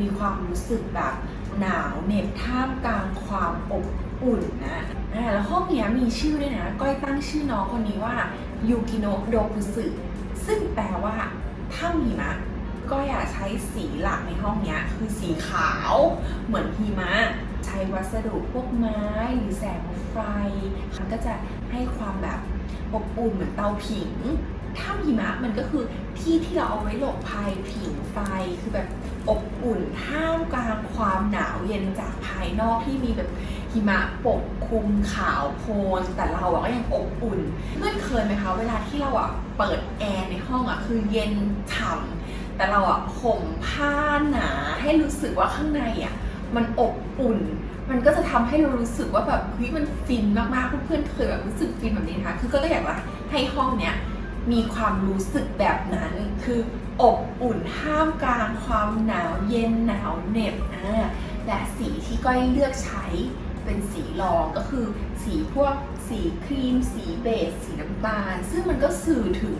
มีความรู้สึกแบบหนาวเหน็บท่ามกลางความอบอุ่นนะแล้วห้องนี้มีชื่อด้วยนะ ก้อยตั้งชื่อน้องคนนี้ว่ายูกิโนะโดคุสึซึ่งแปลว่าถ้ามีมะก็อยากใช้สีหลักในห้องนี้คือสีขาวเหมือนหิมะ ใช้วัสดุพวกไม้หรือแสงไฟ มันก็จะให้ความแบบอบอุ่นเหมือนเตาผิง ถ้ำหิมะมันก็คือที่ที่เราเอาไว้หลบภัยผิงไฟคือแบบอบอุ่นท่ามกลางความหนาวเย็นจากภายนอกที่มีแบบหิมะปกคลุมขาวโพลนแต่เราอะก็ยังอบอุ่นเพื่อนเคยไหมคะเวลาที่เราอะเปิดแอร์ในห้องอะคือเย็นฉ่ำแต่เราอะห่มผ้าหนาให้รู้สึกว่าข้างในอะมันอบอุ่น มันก็จะทำให้เรารู้สึกว่าแบบเฮ้ยมันฟินมากๆเพื่อนๆเคยแบบรู้สึกฟินแบบนี้นะคะคือก็อยากว่าให้ห้องเนี้ย มีความรู้สึกแบบนั้น คืออบอุ่นท่ามกลางความหนาวเย็นหนาวเหน็บอ่าและสีที่ก้อยเลือกใช้เป็นสีรองก็คือ สีพวกสีครีม สีเบจสีน้ำตาล ซึ่งมันก็สื่อถึง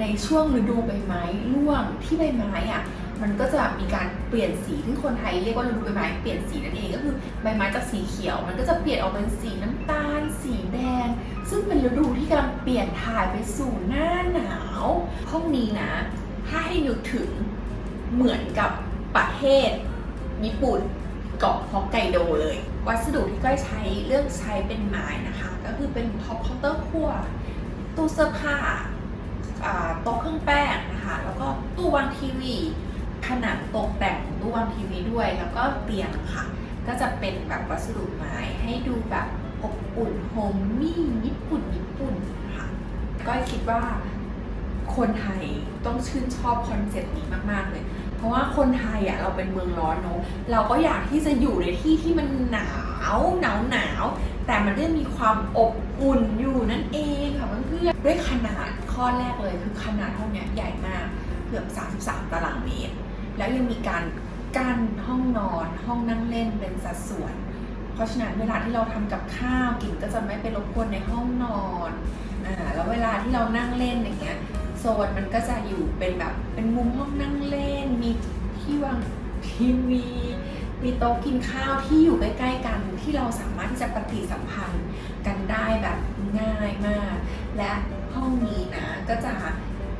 ในช่วงฤดูใบไม้ร่วงที่ใบไม้อะมันก็จะมีการเปลี่ยนสีที่คนไทยเรียกว่าฤดูใบไม้เปลี่ยนสีนั่นเองก็คือใบไม้จากสีเขียว มันก็จะเปลี่ยนออกเป็นสีน้ำตาล สีแดง ซึ่งเป็นฤดูที่กำลังเปลี่ยนถ่ายไปสู่หน้าหนาว ห้องนี้นะ ถ้าให้นึกถึงเหมือนกับประเทศ ญี่ปุ่นเกาะฮอกไกโดเลย วัสดุที่ก้อยใช้เลือกใช้เป็นไม้นะคะ ก็คือเป็นท็อปเคาน์เตอร์ครัว ตู้เสื้อผ้าโต๊ะเครื่องแป้งนะคะ แล้วก็ตู้วางทีวีผนังตกแต่งตู้วางทีวีด้วย แล้วก็เตียงค่ะ ก็จะเป็นแบบวัสดุไม้ให้ดูแบบ อบอุ่นโฮมมี่ญี่ปุ่นญี่ปุ่นค่ะก็คิดว่าคนไทยต้องชื่นชอบคอนเซ็ปต์นี้มากๆเลย เพราะว่าคนไทยอะเราเป็นเมืองร้อนเนอะเราก็อยากที่จะอยู่ในที่ที่มันหนาวหนาวหนาวแต่มันก็มีความอบอุ่นอยู่นั่นเองค่ะเพื่อนๆด้วยขนาดข้อแรกเลยคือขนาดห้องเนี้ยใหญ่มากเกือบ 33 ตารางเมตร แล้วยังมีการกั้นห้องนอนห้องนั่งเล่นเป็นสัดส่วน เพราะฉะนั้นเวลาที่เราทำกับข้าวกิ่งก็จะไม่ไปรบกวนในห้องนอนอ่าแล้วเวลาที่เรานั่งเล่นอย่างเงี้ยโซนมันก็จะอยู่เป็นแบบเป็นมุมห้องนั่งเล่น มีที่วางทีวีมีโต๊ะกินข้าวที่อยู่ใกล้ๆกันที่เราสามารถที่จะปฏิสัมพันธ์กันได้แบบง่ายมาก และห้องนี้นะก็จะ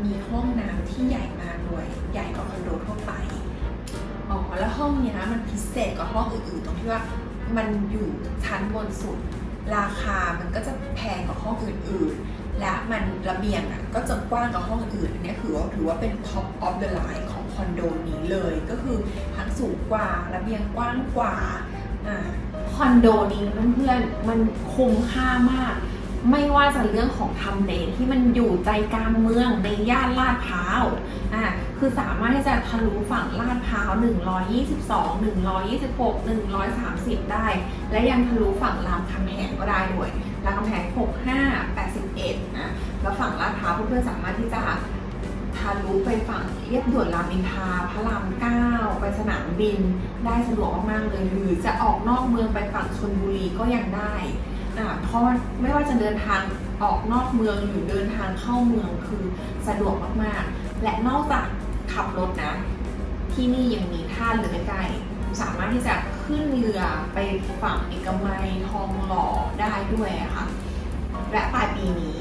มีห้องน้ำที่ใหญ่มากด้วยใหญ่กว่าคอนโดทั่วไปอ๋อแล้วห้องนี้ยมันพิเศษกว่าห้องอื่นๆตรงที่ว่า มันอยู่ชั้นบนสุด ราคามันก็จะแพงกว่าห้องอื่นๆ และมันระเบียงอะก็จะกว้างกว่าห้องอื่นอันเนี้ยถือว่าถือว่าเป็น top of the line ของคอนโดนี้เลยก็คือทั้งสูงกว่าระเบียงกว้างกว่าอ่าคอนโดนี้เพื่อนๆมันคุ้มค่ามาก ไม่ว่าจะเรื่องของทำเลที่มันอยู่ใจกลางเมืองในย่านลาดพร้าวอ่าคือสามารถที่จะทะลุฝั่งลาดพร้าว 122 126 130 ได้ และยังทะลุฝั่งรามคำแหงก็ได้ด้วยรามคำแหง65 81นะแล้วฝั่งลาดพร้าวเพื่อนๆสามารถที่จะทะลุไปฝั่งเรียบด่วนรามอินทราพระราม9ไปสนามบินได้สะดวกมากๆเลยหรือจะออกนอกเมืองไปฝั่งชนบุรีก็ยังได้ เพราะไม่ว่าจะเดินทางออกนอกเมืองหรือเดินทางเข้าเมืองคือสะดวกมากๆ และนอกจากขับรถนะ ที่นี่ยังมีท่าเรือใกล้สามารถที่จะขึ้นเรือไปฝั่งเอกมัยทองหล่อได้ด้วยค่ะ และปลายปีนี้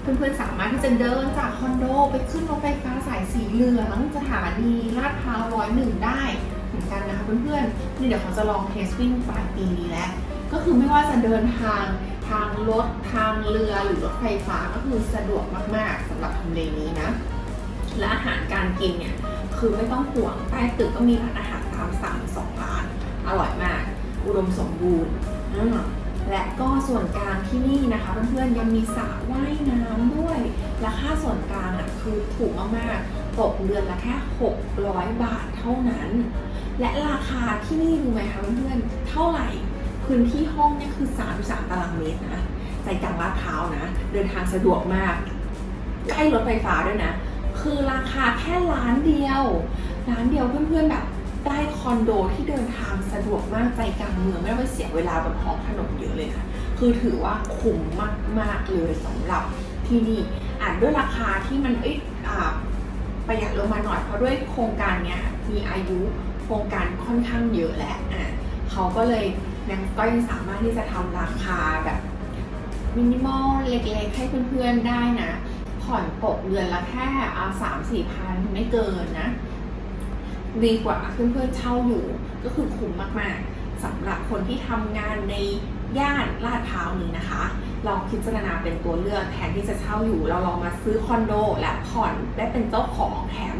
เพื่อนๆสามารถที่จะเดินจากคอนโดไปขึ้นรถไฟฟ้าสายสีเหลืองสถานีลาดพร้าวร้อยหนึ่งได้เหมือนกันนะคะเพื่อนๆนี่เดี๋ยวเขาจะลองเทสวิ่งปลายปีนี้แล้ว ก็คือไม่ว่าจะเดินทางทางรถทางเรือหรือรถไฟฟ้าก็คือสะดวกมากๆสำหรับทำเลนี้นะ และอาหารการกินเนี่ยคือไม่ต้องห่วงใต้ตึกก็มีร้านอาหารตามสั่งสองร้าน อร่อยมาก อุดมสมบูรณ์และก็ส่วนกลางที่นี่นะคะเพื่อนๆยังมีสระว่ายน้ำด้วยและค่าส่วนกลางอะคือถูกมากๆตกเดือนละแค่600 บาทเท่านั้น และราคาที่นี่รู้ไหมคะเพื่อนๆเท่าไหร่ พื้นที่ห้องเนี่ยคือ 33 ตารางเมตรนะใจกลางลาดพร้าวนะ เดินทางสะดวกมาก ใกล้รถไฟฟ้าด้วยนะ คือราคาแค่ล้านเดียวร้านเดียวเพื่อนๆแบบได้คอนโดที่เดินทางสะดวกมากใจกลางเมืองไม่ต้องไปเสียเวลาบนท้องถนนเยอะเลยนะคือถือว่าคุ้มมากๆเลยสำหรับที่นี่อ่านด้วยราคาที่มันเอ้ยอ่าประหยัดลงมาหน่อยเพราะด้วยโครงการเนี้ยมีอายุโครงการค่อนข้างเยอะแหละอะเขาก็เลย ยังก็ยังสามารถที่จะทำราคาแบบมินิมอลเล็กๆ ให้เพื่อนๆได้นะ ผ่อนตกเดือนละแค่อาสามสี่พันไม่เกินนะ ดีกว่าเพื่อนๆเช่าอยู่ ก็คือคุ้มมากๆสำหรับคนที่ทำงานในย่านลาดพร้าวนี้นะคะ ลองพิจารณาเป็นตัวเลือกแทนที่จะเช่าอยู่ เราลองมาซื้อคอนโดและผ่อนได้เป็นเจ้าของแถม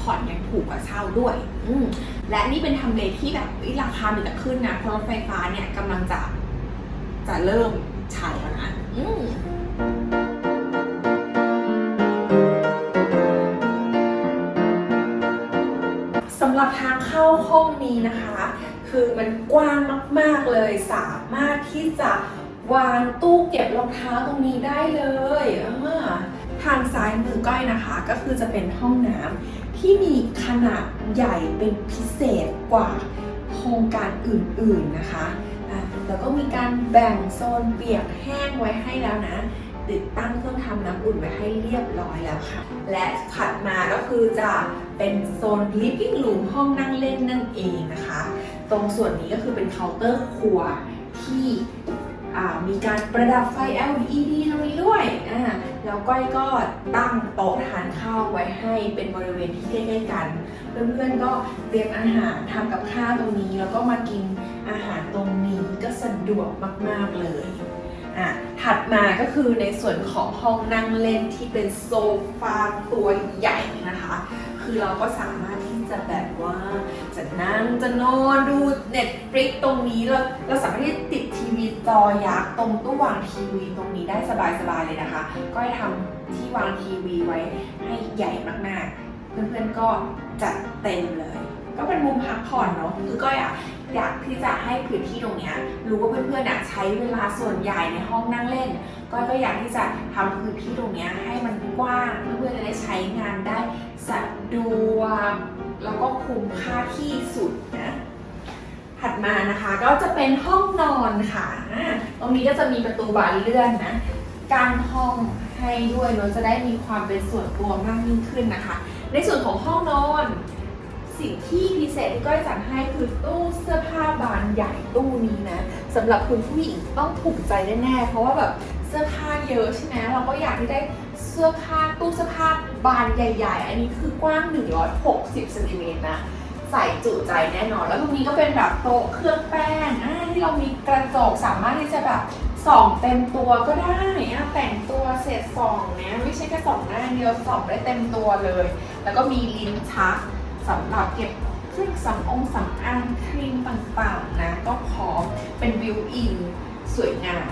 ผ่อนยังถูกกว่าเช่าด้วย อืมและนี่เป็นทำเลที่แบบอุ๊ยราคามันจะขึ้นนะเพราะรถไฟฟ้าเนี่ยกำลังจะจะเริ่มใช้แล้วนะอืมสำหรับทางเข้าห้องนี้นะคะ คือมันกว้างมาก ๆ เลยสามารถที่จะวางตู้เก็บรองเท้าตรงนี้ได้เลยอ่า ทางซ้ายมือก้อยนะคะ ก็คือจะเป็นห้องน้ำที่มีขนาดใหญ่เป็นพิเศษกว่าโครงการอื่นๆนะคะแล้วก็มีการแบ่งโซนเปียกแห้งไว้ให้แล้วนะติดตั้งเครื่องทำน้ำอุ่นไว้ให้เรียบร้อยแล้วค่ะ และถัดมาก็คือจะเป็นโซน living room ห้องนั่งเล่นนั่นเองนะคะ ตรงส่วนนี้ก็คือเป็นเคาน์เตอร์ครัวที่ มีการประดับไฟ LED ตรงนี้ด้วยแล้วก้อยก็ตั้งโต๊ะทานข้าวไว้ให้เป็นบริเวณที่ใกล้ๆกัน เพื่อนๆก็เตรียมอาหารทำกับข้าวตรงนี้ แล้วก็มากินอาหารตรงนี้ก็สะดวกมากๆเลยอะถัดมาก็คือในส่วนของห้องนั่งเล่นที่เป็นโซฟาตัวใหญ่นะคะ คือเราก็สามารถที่จะแบบว่า นั่งจะนอนดูเน็ตฟลิกตรงนี้เราเราสามารถที่ติดทีวีจอยักษ์ตรงตู้วางทีวีตรงนี้ได้สบายๆเลยนะคะ ก็ให้ทำที่วางทีวีไว้ให้ใหญ่มากๆ เพื่อนๆก็จัดเต็มเลย ก็เป็นมุมพักผ่อนเนาะคือก็อยากอยากที่จะให้พื้นที่ตรงนี้รู้ว่าเพื่อนๆอะใช้เวลาส่วนใหญ่ในห้องนั่งเล่นก็ก็อยากที่จะทำพื้นที่ตรงนี้ให้มันกว้างเพื่อนๆจะได้ใช้งานได้สะ ดวกแล้วก็คุ้มค่าที่สุดนะ ถัดมานะคะก็จะเป็นห้องนอนค่ะ ตรงนี้ก็จะมีประตูบานเลื่อนนะการห้องให้ด้วยเราจะได้มีความเป็นส่วนตัวมากยิ่งขึ้นนะคะ ในส่วนของห้องนอน สิ่งที่พิเศษที่ก้อยจัดให้คือตู้เสื้อผ้าบานใหญ่ตู้นี้นะสำหรับคุณผู้หญิงต้องถูกใจแน่ๆเพราะว่าแบบเสื้อผ้าเยอะใช่ไหมเราก็อยากที่ได้ สื้อผ้าตู้เสื้อผ้าบานใหญ่ ๆ อันนี้คือกว้าง 160เซนติเมตรนะ ใส่จุใจแน่นอน แล้วตรงนี้ก็เป็นแบบโต๊ะเครื่องแป้งอ่าที่เรามีกระจกสามารถที่จะแบบส่องเต็มตัวก็ได้อะแต่งตัวเสร็จส่องเนี่ยไม่ใช่แค่ส่องหน้าเดียวส่องได้เต็มตัวเลย แล้วก็มีลิ้นชักสำหรับเก็บเครื่องสำอางสำอางครีมต่างๆนะก็พร้อมเป็นวิวอินสวยงาม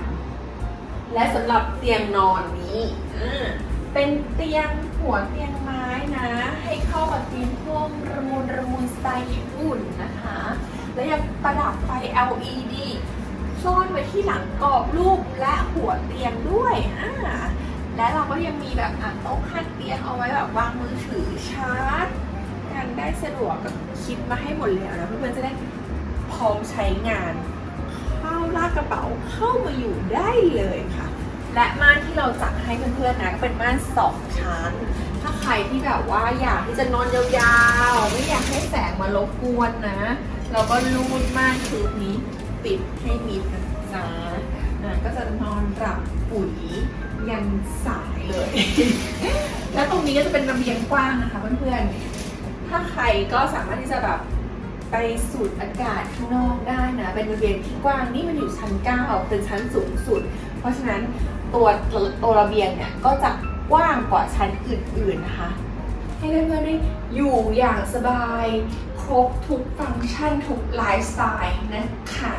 และสำหรับเตียงนอนนี้อ่า เป็นเตียงหัวเตียงไม้นะ ให้เข้ากับธีมพวกระมุนระมุนสไตล์ญี่ปุ่นนะคะ และยังประดับไฟ LED ซ่อนไว้ที่หลังกรอบรูปและหัวเตียงด้วยอ่าและเราก็ยังมีแบบอะโต๊ะข้างเตียงเอาไว้แบบวางมือถือชาร์จกันได้สะดวกกับคิดมาให้หมดแล้วนะเพื่อนๆจะได้พร้อมใช้งาน เข้าลากกระเป๋าเข้ามาอยู่ได้เลยค่ะ และม่านที่เราจัดให้เพื่อนๆนะก็เป็นม่านสองชั้น ถ้าใครที่แบบว่าอยากที่จะนอนยาวๆ ไม่อยากให้แสงมารบกวนนะ เราก็รูดม่านชุดนี้ปิดให้มิดนะจ๊ะก็จะนอนหลับปุ๋ยยันสายเลย แล้วตรงนี้ก็จะเป็นระเบียงกว้างนะคะเพื่อนๆ ถ้าใครก็สามารถที่จะแบบไปสูดอากาศข้างนอกได้นะ เป็นริเวณที่กว้างนี่มันอยู่ชั้น 9 เป็นชั้นสูงสุด เพราะฉะนั้น ตัวตัวระเบียงเนี่ยก็จะกว้างกว่าชั้นอื่นๆนะคะ ให้เพื่อนๆได้อยู่อย่างสบาย ครบทุกฟังก์ชันทุกไลฟ์สไตล์นะคะ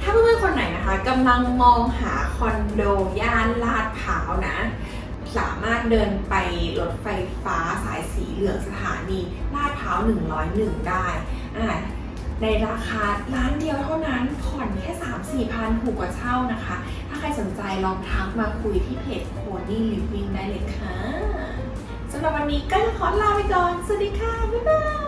ถ้าเพื่อนๆคนไหนนะคะกำลังมองหาคอนโดย่านลาดพร้าวนะ สามารถเดินไปรถไฟฟ้าสายสีเหลืองสถานีลาดพร้าว 101 ได้อ่าในราคาร้านเดียวเท่านั้นผ่อนแค่ 3 4พันถูกกว่าเช่านะคะ ครสนใจลองทักมาคุยที่เพจ Pony Living ได้เลยค่ะ สำหรับวันนี้ก็ขอลาไปก่อน สวัสดีค่ะ บ๊ายบาย